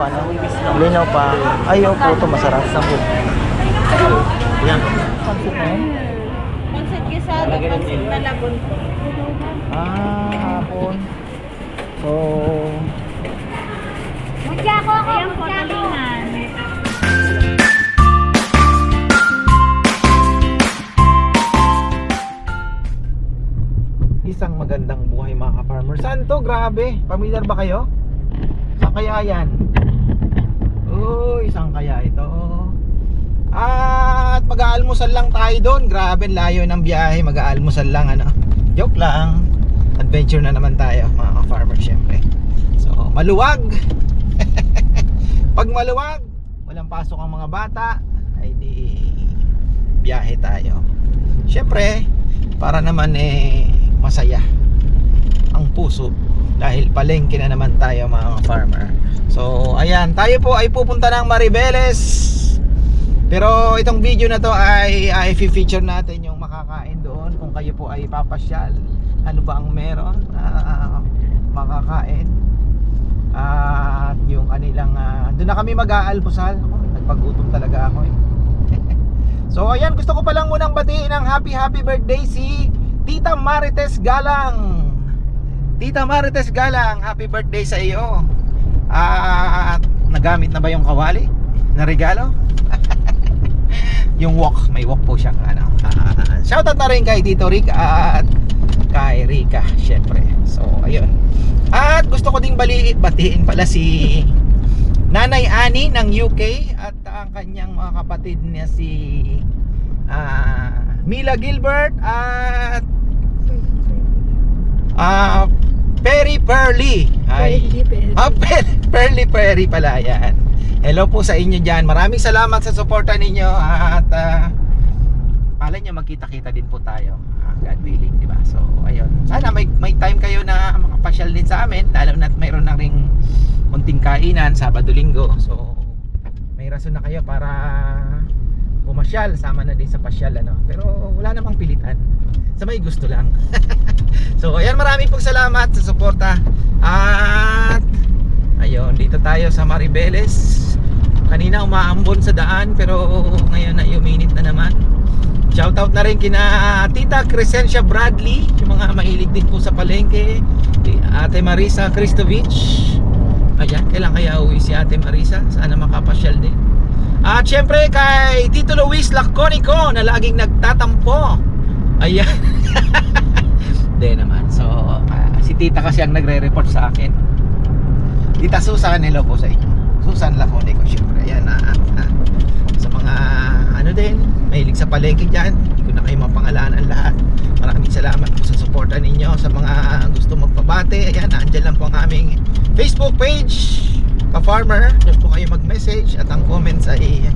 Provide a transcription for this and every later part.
Ano? Linaw pa. Ayaw po ito masarap. Sabot. Yan. Pansit na yan? Pansit gisado, pansit po. Ah, hapon. So, Mutya ko ako, mutya ko. isang magandang buhay mga ka-farmer. Saan to? Grabe. Familiar ba kayo? Saan kaya yan? Uy, saan kaya ito? At mag-aalmusal lang tayo doon. Grabe, layo ng biyahe. Mag-aalmusal lang, ano. Joke lang. Adventure na naman tayo, mga ka-farmer, syempre. So, maluwag. Pag maluwag, walang pasok ang mga bata, ay di biyahe tayo. Syempre, para naman eh masaya ang puso dahil palengke na naman tayo mga farmer. So, ayan, tayo po ay pupunta ng Maribeles. Pero itong video na to ay ay feature natin yung makakain doon kung kayo po ay papasyal. Ano ba ang meron? Ah, makakain. At yung kanilang ah, doon na kami mag-aalmusal. Ako, Nagpagutom talaga ako eh. So ayan, gusto ko pa lang munang batiin ng happy happy birthday si Tita Marites Galang. Tita Marites Galang, happy birthday sa iyo. At nagamit na ba yung kawali na regalo? yung walk, may walk po siya ano. Ah, shoutout na rin kay Tito Rick at kay Rika, syempre. So ayun. At gusto ko ding bali batiin pala si Nanay Ani ng UK at ang kanyang mga kapatid niya si ah, Mila Gilbert at ah Perry Perly. Ay. Ah, Per- Perly Perry pala yan. Hello po sa inyo dyan. Maraming salamat sa suporta ninyo at uh, malay nyo magkita-kita din po tayo. Ah, God willing, di ba? So, ayun. Sana may, may time kayo na makapasyal din sa amin lalo na't mayroon na ring munting kainan Sabado Linggo. So, may rason na kayo para pumasyal, sama na din sa pasyal ano. Pero wala namang pilitan. Sa may gusto lang. so, ayan maraming pong salamat sa suporta. At ayun, dito tayo sa Maribeles. Kanina umaambon sa daan pero ngayon na uminit na naman. Shoutout na rin kina Tita Crescencia Bradley, yung mga mahilig din po sa palengke. Ate Marisa Kristovich. Ayan, kailan kaya uwi si Ate Marisa? Sana makapasyal din. At syempre kay Tito Luis Laconico na laging nagtatampo. Ayan. Hindi naman. So, ah, si Tita kasi ang nagre-report sa akin. Tita Susan, hello po sa inyo. Susan Laconico, syempre. Ayan, ah, ah. Sa mga ano din, mahilig sa palengke dyan. Hindi ko na kayo mapangalanan lahat. Maraming salamat po sa suporta ninyo. Sa mga gusto magpabate, ayan, andyan lang po ang aming Facebook page, ka-farmer. Doon po kayo mag-message at ang comments ay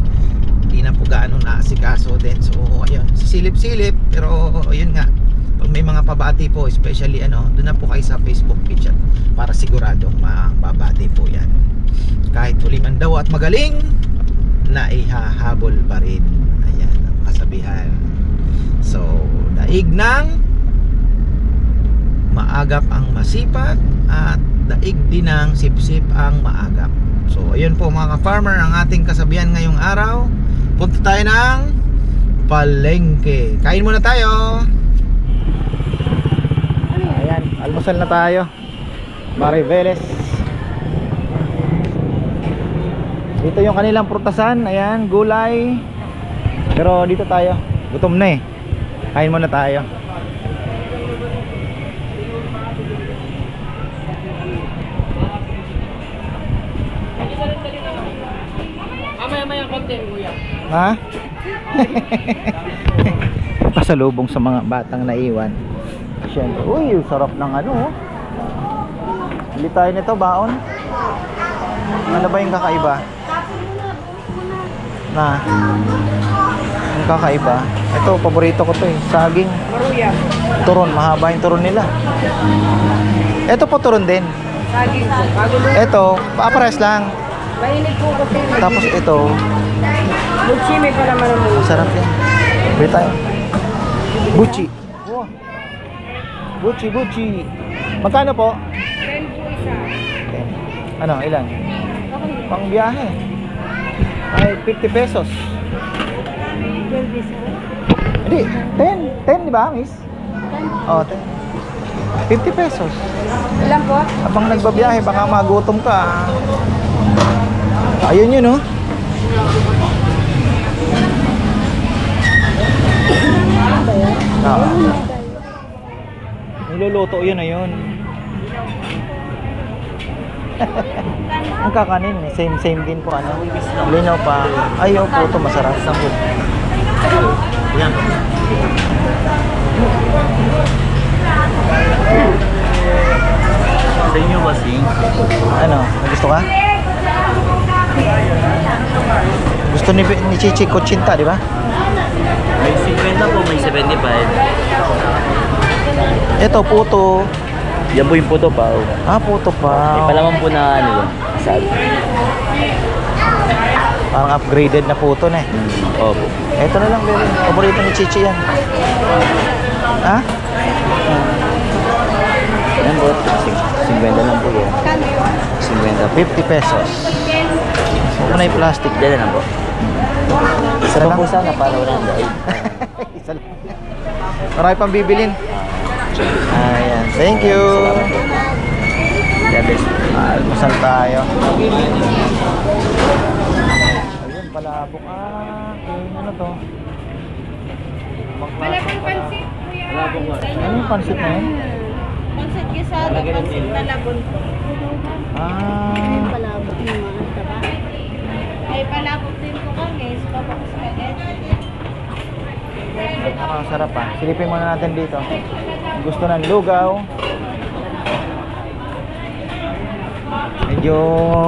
hindi na po gaano naasikaso din. So, ayun, sisilip-silip. Pero, ayun nga, pag may mga pabati po, especially ano, doon na po kayo sa Facebook page at para siguradong mababati po yan. Kahit huli man daw at magaling, na ihahabol pa rin. Ayan, ang kasabihan. So, daig ng maagap ang masipag at daig din ng sipsip ang maagap. So, ayun po mga ka-farmer ang ating kasabihan ngayong araw. Punta tayo ng palengke. Kain muna tayo. Ayan, almusal na tayo. Mariveles. Dito yung kanilang prutasan, ayan, gulay. Pero dito tayo, gutom na eh. Kain muna tayo. Mamaya-maya konti, kuya. Ha? Pasalubong sa mga batang naiwan. Siyempre, uy, sarap ng ano oh. Bili tayo nito, baon. Ano ba yung kakaiba? Na? Yung kakaiba? Ito, paborito ko to eh. Saging. Turon, mahaba yung turon nila. Ito po turon din. Saging. Ito, papares lang. Mahilig po kasi. Tapos ito, Mutsime pa naman ang mga. Masarap yan. Bili tayo. Buchi. Wow. Buchi, buchi. Magkano po? 10 po isa. Ano, ilan? Pang biyahe. Ay, 50 pesos. Hindi, 10. 10, di ba, miss? Oh, 10. 50 pesos. Ilan po? Habang nagbabiyahe, baka magutom ka. Ayun yun, oh. Oo. Niluluto yun na yun. Ang kakanin, same same din po ano. Linaw pa. Ay, yung puto masarap. Yan. Sa inyo bossing, Ano, may gusto ka? Gusto ni, ni Chichi Kutsinta, di ba? May 50 po, may 75. Ito, puto. Yan po yung puto pa. oh. Ah, puto May pa. palaman po na ano yun. Sad. Parang upgraded na puto na eh. Mm, opo. Ito na lang, bebe. Paborito ni Chichi yan. Ha? Yan po, sing- 50 lang po yan. 50. 50 pesos. So, una yung plastic. Diyan na po. Isa Isa lang. po sana para wala na. Ay. Marami pang bibilin. Ayan. Thank you. Ah, Almusal tayo. Ayun, palabok. Ah, okay. Ano to? Malabang pansit, kuya. Ano yung pansit na yun? Pansit gisado, pansit na labon po. Ah, Palabok naman, taba. Ay, palabok din po kami. Spabak spaghetti. Nakakasarap ah. Silipin muna natin dito. Gusto ng lugaw. Medyo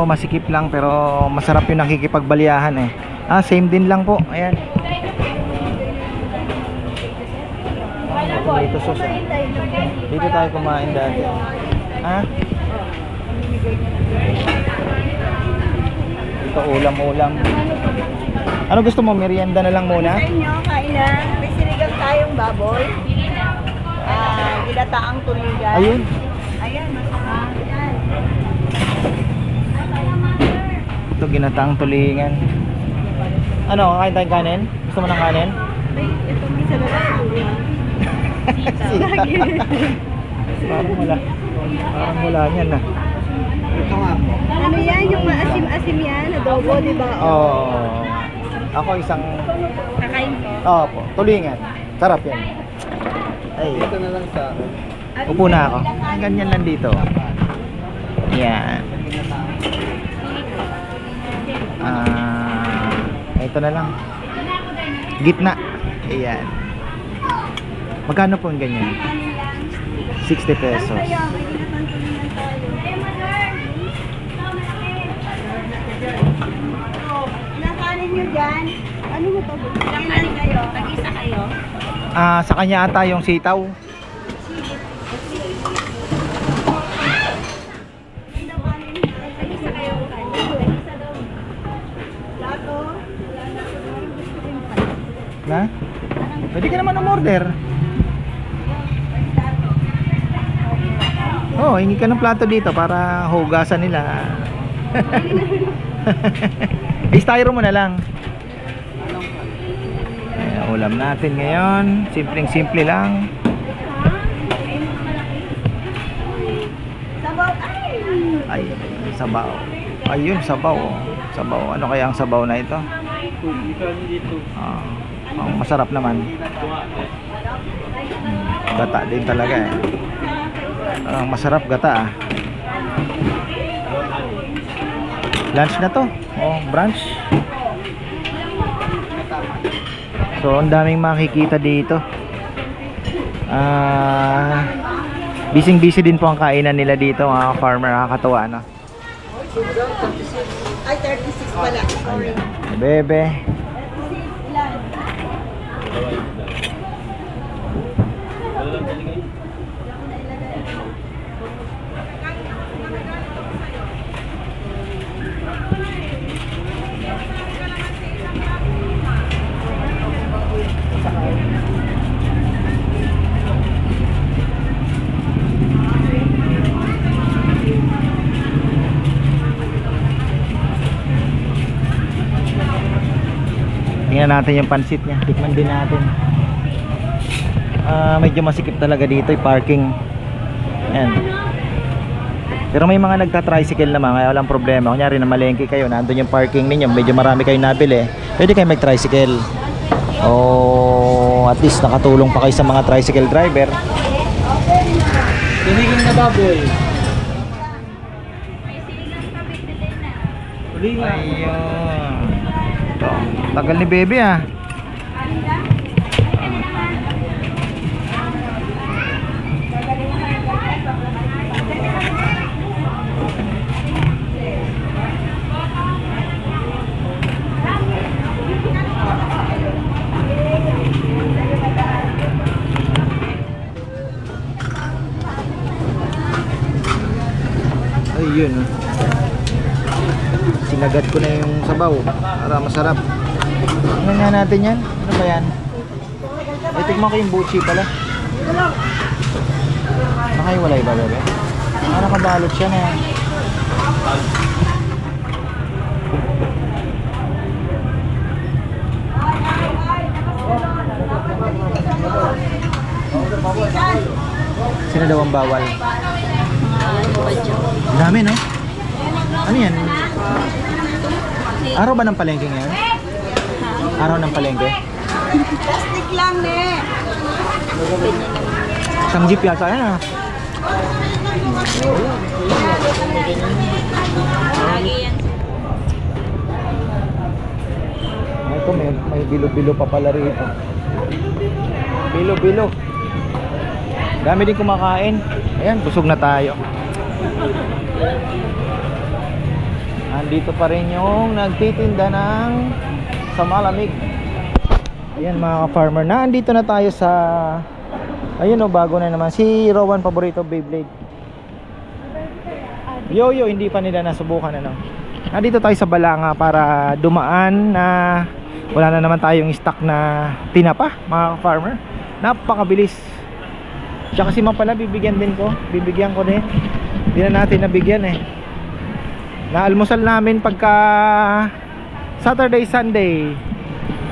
masikip lang pero masarap yung nakikipagbaliyahan eh. Ah, same din lang po. Ayan. Dito sus. ah. Dito tayo kumain dati. Ha? Dito ulam-ulam. Ano gusto mo? Merienda na lang muna? Sa inyo, kainan. May sinigang tayong baboy. Ah, ginataang tuligan. Ayun. Ayan, masarap. Ayan. Ito ginataang tulingan. Ano, kakain tayong kanin? Gusto mo ng kanin? Ay, ito may sa lalaki. Sita. Parang wala. Parang wala niyan ah. Ano yan? Yung maasim-asim yan? Adobo, di ba? Oo. Oh, ako isang... Kakain ko. Oo po, tulingan. Sarap yan. Ay. Ito na lang sa... Upo na ako. Ganyan lang dito. Yan. Ah, ito na lang. Gitna. Ayan. Magkano po ang ganyan? 60 pesos. Kanin nyo dyan? Ano mo to? Ilang kanin kayo? Tag-isa kayo? Ah, sa kanya ata yung sitaw. Plato? Na? Pwede ka naman umorder. Oh, hingi ka ng plato dito para hugasan nila. I-styro mo na lang. Ayan, ulam natin ngayon. Simpleng simple lang. Ay! Sabaw. Ayun, sabaw. Sabaw. Ano kaya ang sabaw na ito? Ah, ang masarap naman. Hmm, Gata din talaga eh. Ang masarap gata ah. Lunch na to. Oh, brunch. So, ang daming makikita dito. Ah, Bising-busy din po ang kainan nila dito mga farmer, nakakatuwa no. Ay, 36 pala. Sorry. Bebe. Tingnan natin yung pansit niya. Tikman din natin. Ah, medyo masikip talaga dito yung parking. Ayan. Pero may mga nagta-tricycle naman, kaya walang problema. Kunyari na malengke kayo, nandun yung parking ninyo, medyo marami kayong nabili. Pwede kayo mag-tricycle. O at least nakatulong pa kayo sa mga tricycle driver. Siniging na baboy. Ayun. Ito. Tagal ni baby ah. Ayun ah. Sinagad ko na yung sabaw para masarap. Tingnan nga natin yan. Ano ba yan? Ay, tigman ko yung buchi pala. Nakaiwalay ba, bebe? Ah, nakabalot siya na yan. Sino daw ang bawal? Dami, no? Ano yan? Araw ba ng palengke ngayon? Araw ng palengke? Plastic lang, ne. Isang jeep yata yan ah. Ay, Ito may, may bilo-bilo pa pala rito. Bilo-bilo. Dami din kumakain. Ayan, busog na tayo. Andito pa rin yung nagtitinda ng sa malamig. Ayan mga ka-farmer, na andito na tayo sa Ayun o, bago na naman. Si Rowan paborito Beyblade. Yo yo, hindi pa nila nasubukan ano. Nandito tayo sa Balanga para dumaan na wala na naman tayong stock na tinapa, mga farmer. Napakabilis. Tsaka si Ma'am pala bibigyan din ko. Bibigyan ko din. Hindi na natin nabigyan eh. Naalmusal namin pagka Saturday, Sunday.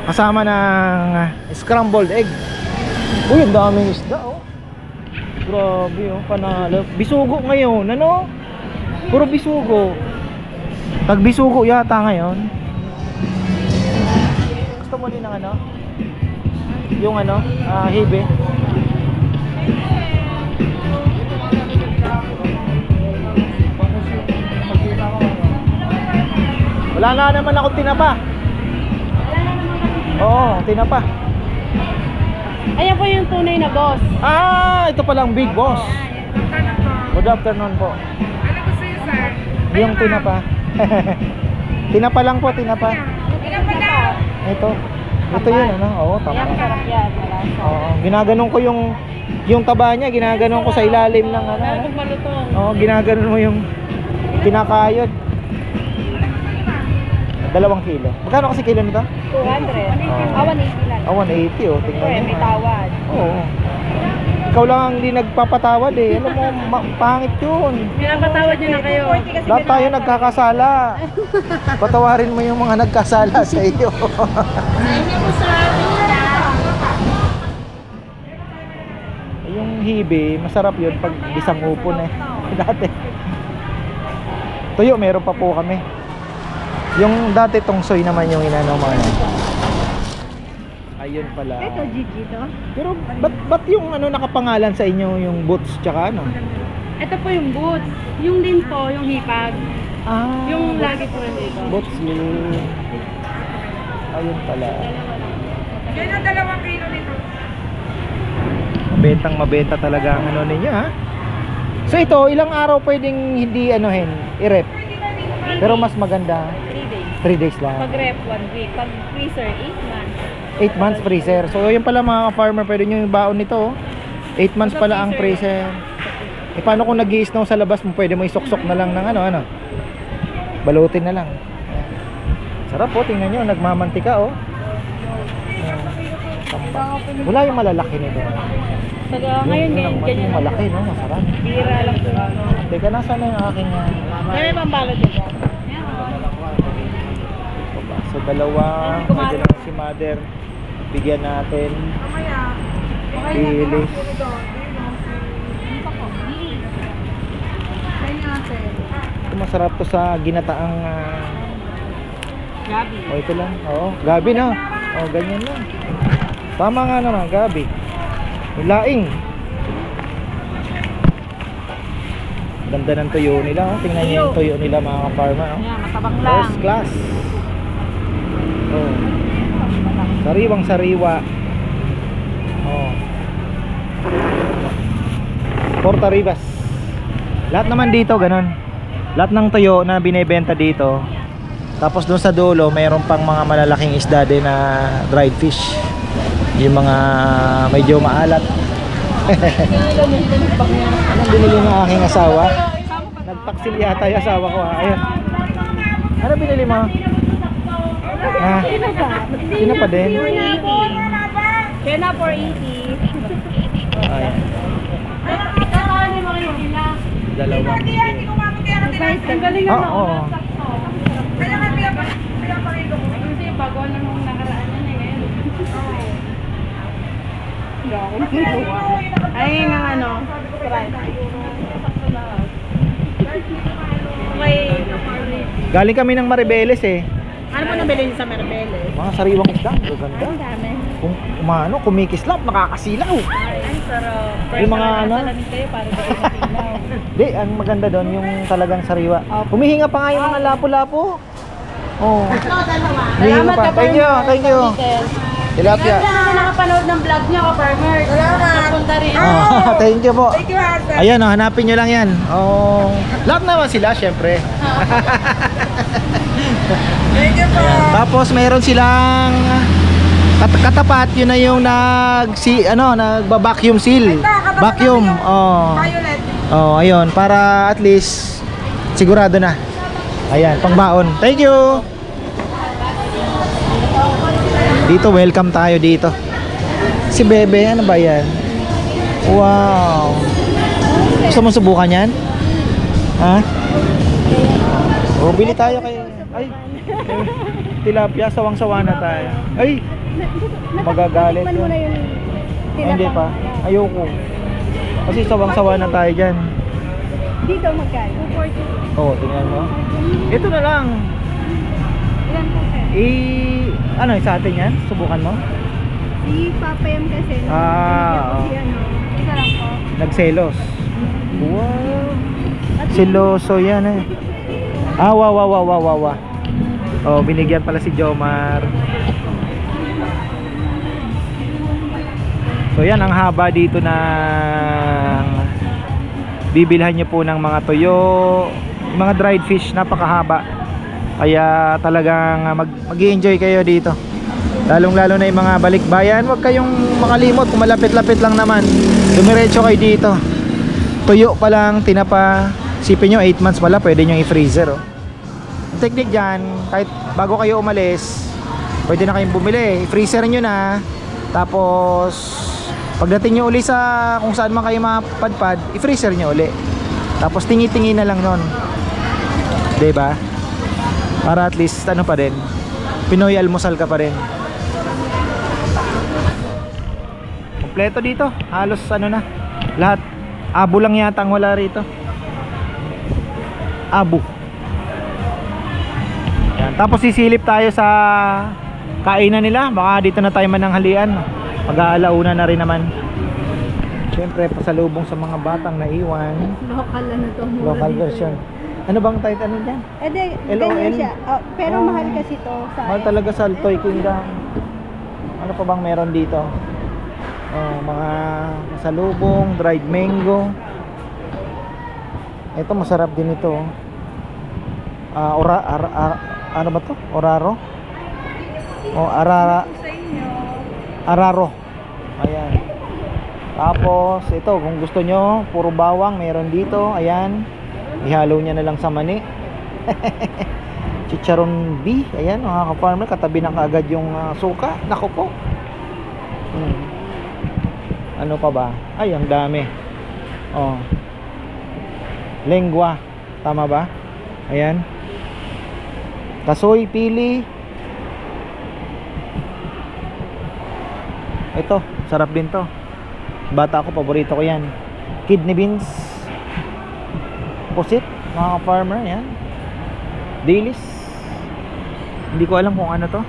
Kasama ng scrambled egg. Uy, ang daming isda oh. Grabe oh, panalo. Bisugo ngayon, ano? Puro bisugo. Tag bisugo yata ngayon. Gusto mo din ng ano? Yung ano, ah, hibe. Wala na naman ako tinapa. Oo, tinapa. Ayan po yung tunay na boss. Ah, ito palang big boss. Good afternoon po. Ano gusto niyo, sir? Yung tinapa. tinapa lang po, tinapa. Ilan pa daw? Ito. Ito yun, ano? Oo, tama. Sarap yan. malasa. Oo, ginaganon ko yung yung taba niya, ginaganon ko sa ilalim ng ano. Malutong. Oo, ginaganon mo yung pinakayod. Dalawang kilo. Magkano kasi kilo nito? 200. Oo. Ah, 180 lang. Ah, 180 oh. Tingnan Eh, mo. may tawad. Oo. Ikaw lang ang hindi nagpapatawad eh. Alam mo, ma- pangit yun. Pinapatawad nyo na kayo. Lahat tayo nagkakasala. Patawarin mo yung mga nagkasala sa iyo. yung hibe, masarap yun pag isang upon eh. Dati. Tuyo, meron pa po kami. Yung dati tongsoy naman yung inano mo. ano. Ayun pala. Ito, Gigi to. Pero ba't, ba't yung ano nakapangalan sa inyo yung boots tsaka ano? Ito po yung boots. Yung din po, yung hipag. Ah, Yung lagi po nandito. boots yun. Ayun pala. Yan ang dalawang kilo nito. Mabentang mabenta talaga ang ano ninyo ha. So ito, ilang araw pwedeng hindi anuhin, i-rep. Pero mas maganda, 3 days. 3 days lang. Pag rep, 1 week. Pag freezer, 8 months. 8 months freezer. So yun pala mga farmer, pwede nyo yung baon nito. 8 months pala ang freezer. Eh paano kung nag snow sa labas mo, pwede mo isuksok na lang ng ano, ano. Balutin na lang. Sarap po, tingnan nyo, nagmamantika oh. Wala yung malalaki nito. Pag ah, ngayon, ganyan, ganyan. malaki no, masarap. Bira lang. Teka, nasa na yung aking uh, Kaya may pambalot dito. Dalawa. Medyo lang si mother. Bigyan natin. Bilis. Ito masarap to sa ginataang ah, Gabi. Oh, ito lang. Oo, gabi na. Oh, ganyan lang. Tama nga naman, gabi. Laing. Ganda ng tuyo nila. Oh. Tingnan niyo yung tuyo nila mga ka-farmer. Oh. Matabang lang. First class. Oh. Sariwang sariwa. Oh. Porta Ribas. Lahat naman dito ganun. Lahat ng tuyo na binebenta dito. Tapos doon sa dulo, mayroon pang mga malalaking isda din na dried fish. Yung mga medyo maalat. Anong binili ng aking asawa? Nagtaksil yata yung asawa ko ha. Ayun. Ano binili mo? Ha? Sino pa din? Kaya na 480. Ayan. Dalawang. Ang galing Oo. oo. Kasi bago na nung nakaraan yan eh ngayon. Ay, ng ano. Galing kami ng Maribeles eh. Ano po nabili sa Merbeles? Mga sariwang isda. Ang ganda. Ang dami. Kung umano, kumikislap, nakakasilaw. Ang sarap. Yung mga ano? Salamin kayo para ba kayo matilaw. Di, ang maganda doon yung talagang sariwa. Humihinga pa nga yung mga lapo-lapo. Oh. Humihinga pa. Thank you, thank you. Tilapia. Na nakapanood ng vlog niya, ka-farmer. Salamat. Napunta rin. Oh, thank you po. Ayan, oh, hanapin nyo lang yan. Oh, lahat naman sila, syempre. Ayan. Tapos meron silang kat- katapat yun na yung nag si ano nagba-vacuum seal. Vacuum. Oh. Oh, ayun para at least sigurado na. Ayan, pangbaon. Thank you. Dito welcome tayo dito. Si Bebe, ano ba 'yan? Wow. Gusto mo subukan 'yan? Ha? O, bili tayo kay Ay. Tilapia, sawang-sawa na tayo. Ay. Magagalit. yun. Hindi pa. Ayoko. Kasi sawang-sawa na tayo diyan. Dito magkano? Oo, oh, tingnan mo. Ito na lang. Ilan po sir? Eh, ano, sa atin yan? Subukan mo? Si Papa Yam kasi. Ah, Si ano. Isa lang po. Nagselos. Wow. Seloso yan eh. Ah, wow, wow, wow, wow, wow, wow. Oh, binigyan pala si Jomar. So yan, ang haba dito ng bibilhan nyo po ng mga yung mga dried fish, napakahaba. Kaya talagang ah, mag, mag-enjoy kayo dito. Lalong lalo na yung mga balikbayan, huwag kayong makalimot kung malapit-lapit lang naman. Dumiretso kayo dito. Tuyo pa lang, tinapa. Sipin nyo, 8 months pala, pwede nyo i-freezer. Oh. Technique dyan, kahit bago kayo umalis, pwede na kayong bumili. I-freezer nyo na. Tapos, pagdating nyo uli sa kung saan man kayo mapadpad, i-freezer nyo uli. Tapos, tingi-tingi na lang nun. ba? Para at least, ano pa rin, Pinoy almusal ka pa rin. Kompleto dito. Halos ano na. Lahat. Abo lang yata ang wala rito. Abo. Tapos sisilip tayo sa kainan nila. Baka dito na tayo mananghalian. Mag-aalauna na rin naman. Siyempre, pasalubong sa mga batang naiwan. Local ano to. Local dito. version. Ano bang title ano dyan? Eh LOL? ganyan siya. Oh, pero Oh. mahal kasi to sa Mahal talaga sa Toy Kingdom. Ano pa bang meron dito? Oh, mga salubong, dried mango. Ito masarap din ito. Ah, ora, ara, ara- ano ba to? Oraro? O arara. Araro. Ayan. Tapos ito, kung gusto nyo, puro bawang meron dito. Ayan. Ihalo niya na lang sa mani. Chicharon B. Ayan, mga ka-farmer, katabi na kaagad yung ah, suka. Nako po. Hmm. Ano pa ba? Ay, ang dami. Oh. Lengua. Tama ba? Ayan kasoy, pili. Ito, sarap din to. Bata ko, paborito ko yan. Kidney beans. Pusit, mga farmer yan. Dilis. Hindi ko alam kung ano to.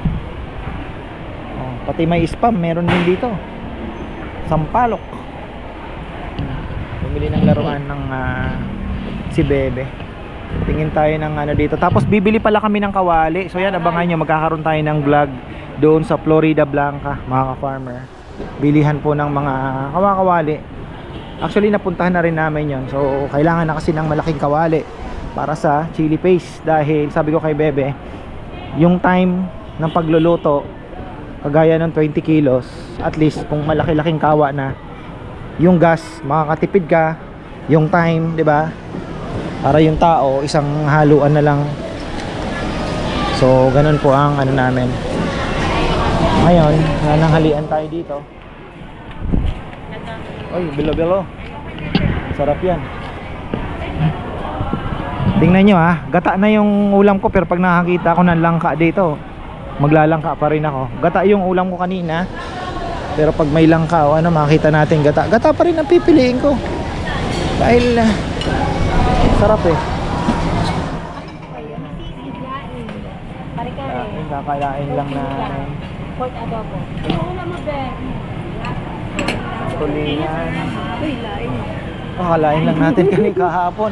Oh, pati may spam, meron din dito. Sampalok. Bumili ng laruan ng uh, si Bebe. Tingin tayo ng ano dito. Tapos bibili pala kami ng kawali. So yan, abangan nyo. Magkakaroon tayo ng vlog doon sa Florida Blanca, mga ka-farmer. Bilihan po ng mga kawakawali. Actually, napuntahan na rin namin yon So, kailangan na kasi ng malaking kawali para sa chili paste. Dahil, sabi ko kay Bebe, yung time ng pagluluto, kagaya ng 20 kilos, at least kung malaki-laking kawa na, yung gas, makakatipid ka, yung time, di ba? Para yung tao, isang haluan na lang. So, ganun po ang ano namin. Ngayon, nananghalian tayo dito. Oy, bilo-bilo. Sarap yan. Tingnan nyo ha, gata na yung ulam ko pero pag nakakita ko ng langka dito, maglalangka pa rin ako. Gata yung ulam ko kanina. Pero pag may langka o ano, makita natin gata. Gata pa rin ang pipiliin ko. Dahil ah, sarap eh. Kain, kakalain lang na Pork adobo. tulingan. Kakalain lang natin kani kahapon.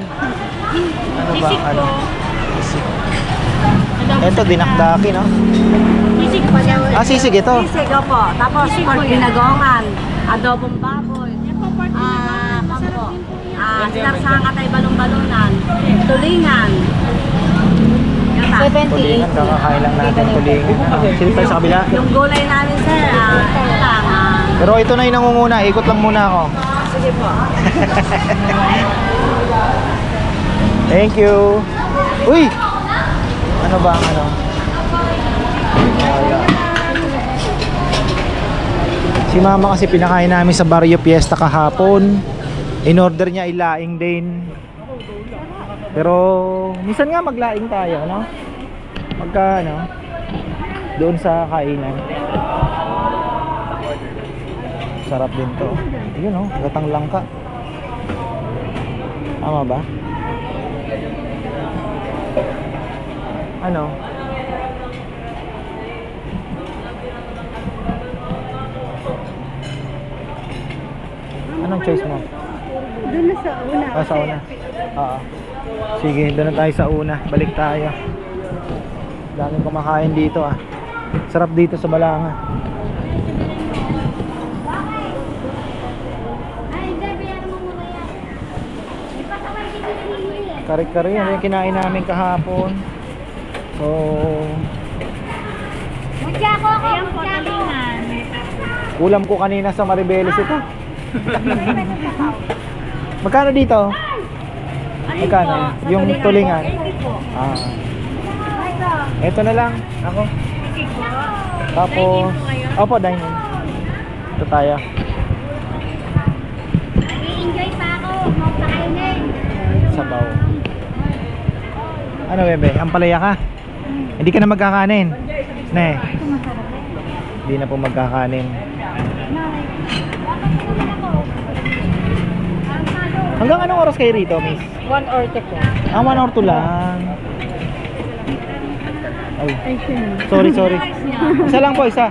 Ano ba? Ano? Sisig. Ito, dinakdaki, no? Sisig pa daw. Ah, sisig ito. Sisig po. Tapos pork binagongan, adobong baboy, ah, sinarsahan katay balong-balunan, tulingan. Gata. Tulingan, kakakain lang natin tulingan. Sino tayo sa kabila? Yung gulay namin sir, ah, ito lang, ah, Pero ito na yung nangunguna. Ikot lang muna ako. sige po. Thank you. Uy! Ano ba ang ano? Wala. Si mama kasi pinakain namin sa Barrio Fiesta kahapon. In order niya ilaing din. Pero minsan nga maglaing tayo, no? Magka ano? Doon sa kainan. Sarap din to. Yun oh, gatang langka. Tama ba? Ano? Anong choice mo? Doon na sa una. Ah, sa una. Oo. Sige, doon na tayo sa una. Balik tayo. Daming kumakain dito ah. Sarap dito sa Balanga. Kari-kari yan yung kinain namin kahapon. So, Mutya ko ako. Mutya ko. ulam ko kanina sa Maribeles ito. Magkano dito? Magkano? Yung tulingan. Ah. Ito na lang. Ako. Tapos, opo, dining. Ito tayo. I-enjoy pa ako. Magpakainin. Sabaw. Ano, bebe? Ang palaya ka? Hindi ka na magkakanin? Ne. Hindi na po magkakanin. Hanggang anong oras kayo rito, miss? One or two po. Ah, one or two lang. Ay. Sorry, sorry. Isa lang po, isa.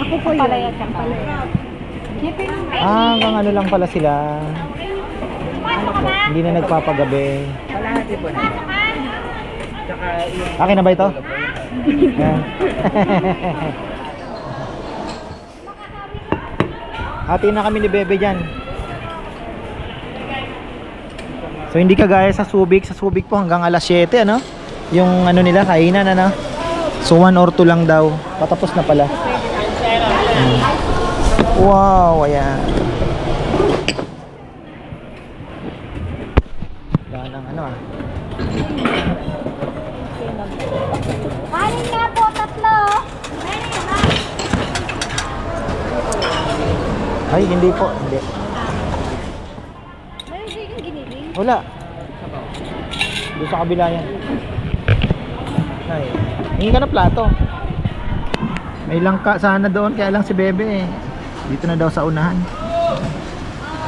Ako po yun. Palaya at palaya. Ah, hanggang ano lang pala sila. Hindi na nagpapagabi. Akin na ba ito? Ayan. Hati na kami ni Bebe dyan. So hindi kagaya sa Subic. Sa Subic po hanggang alas 7 ano? Yung ano nila, kainan ano? So 1 or 2 lang daw. Patapos na pala. Hmm. Wow, ayan. Yan ang ano ah. Kanin nga po, tatlo. Ay, hindi po. Hindi. Meron din yung giniling. Wala. Doon sa kabila yan. Ay. Hingi ka na plato. May langka sana doon, kaya lang si Bebe eh. Dito na daw sa unahan.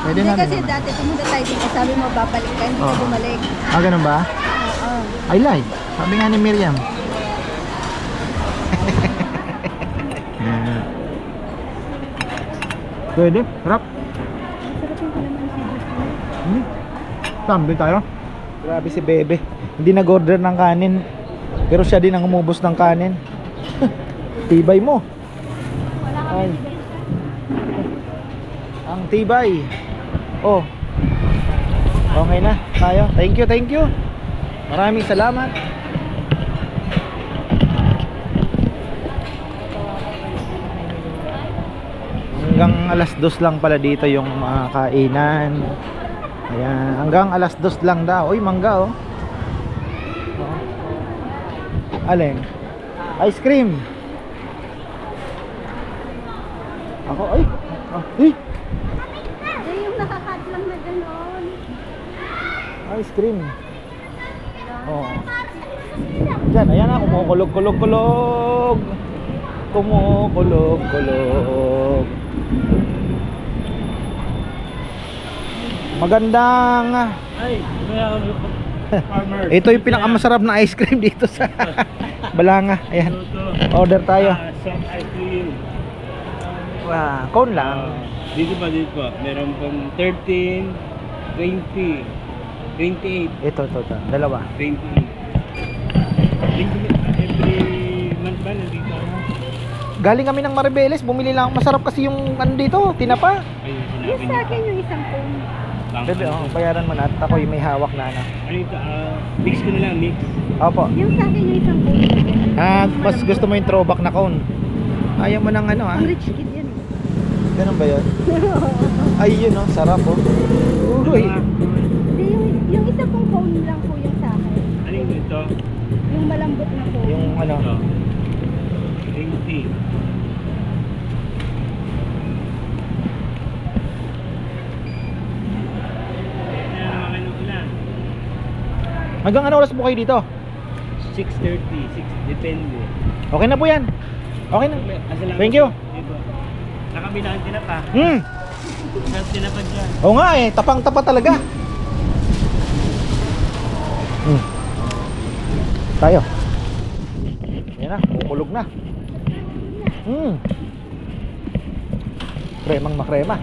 Pwede Hindi na kasi rin. dati pumunta tayo dito, sabi mo babalik ka, hindi ka Oo. bumalik. Ah, ganun ba? Oo. I lied. Sabi nga ni Miriam. Pwede, harap. Hmm. Sambi tayo. Grabe si Bebe. Hindi nag-order ng kanin. Pero siya din ang umubos ng kanin. tibay mo. Ay. Ang tibay. Oh. Okay na. Tayo. Thank you, thank you. Maraming salamat. Hanggang alas dos lang pala dito yung mga kainan. Ayan, hanggang alas dos lang daw. Uy, mangga oh. Oh. Alin? Ice cream. Ako, ay. Ah, ay. Yung nakakat lang na gano'n. Ice cream. Oh. Diyan, ayan na, kumukulog, kulog, kulog. Kumukulog, kulog. Magandang Ito yung pinakamasarap na ice cream dito sa Balanga. Ayan. Order tayo. Soft ice cream. Wow, cone lang. Dito pa, dito pa. Meron pong 13, 20, 28, Ito, ito, ito. Dalawa. 28. Galing kami ng Maribeles, bumili lang. Masarap kasi yung ano dito, tinapa. Ayun, Yung sinabi sa akin yung isang phone. Bang- Bebe, oh, bayaran mo na. At ako yung may hawak na ano. Ano ito? ah, mix ko na lang, mix. Opo. Yung sa akin yung isang phone. Ah, mas gusto mo yung throwback na cone. Ayaw mo ng ano ah. Ang rich kid yan. eh. Ganun ba yun? Ay, yun oh. Sarap oh. Uy. Hindi, yung, yung isa pong phone lang po yung sa akin. Ano yung ito? Yung malambot na phone. Yung ano. Ito. 20. Ayan, mga ano sila. Hanggang ano oras po kayo dito? 6.30, 6, depende. Okay na po yan. Okay na. Thank you. Nakabilaan tinapa. Hmm. Sarap tinapa dyan. Oo nga eh. Tapang-tapa talaga. Hmm. Tayo. Yan na. Kukulog na. Hmm. Kremang makrema.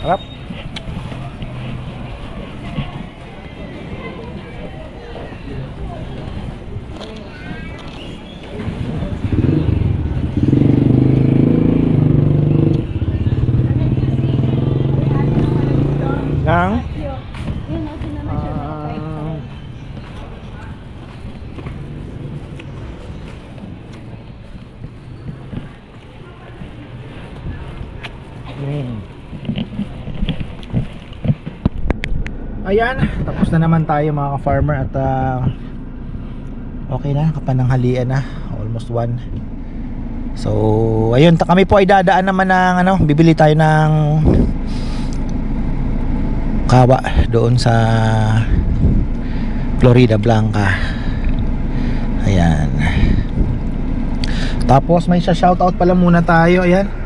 Harap. Nang? Yun, okay naman siya. Okay. Ah, Hmm. Ayan, tapos na naman tayo mga ka-farmer at ah, okay na, kapananghalian na, almost one. So, ayun, kami po ay dadaan naman ng ano, bibili tayo ng kawa doon sa Florida Blanca. Ayan. Tapos may shoutout pala muna tayo. Ayan.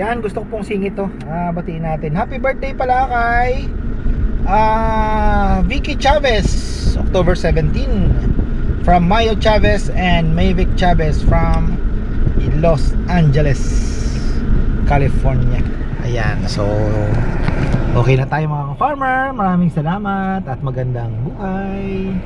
Ayan, gusto ko pong singit to. Ah, batiin natin. Happy birthday pala kay ah Vicky Chavez, October 17 from Mayo Chavez and Mavic Chavez from Los Angeles, California. Ayan, so okay na tayo mga farmer. Maraming salamat at magandang buhay.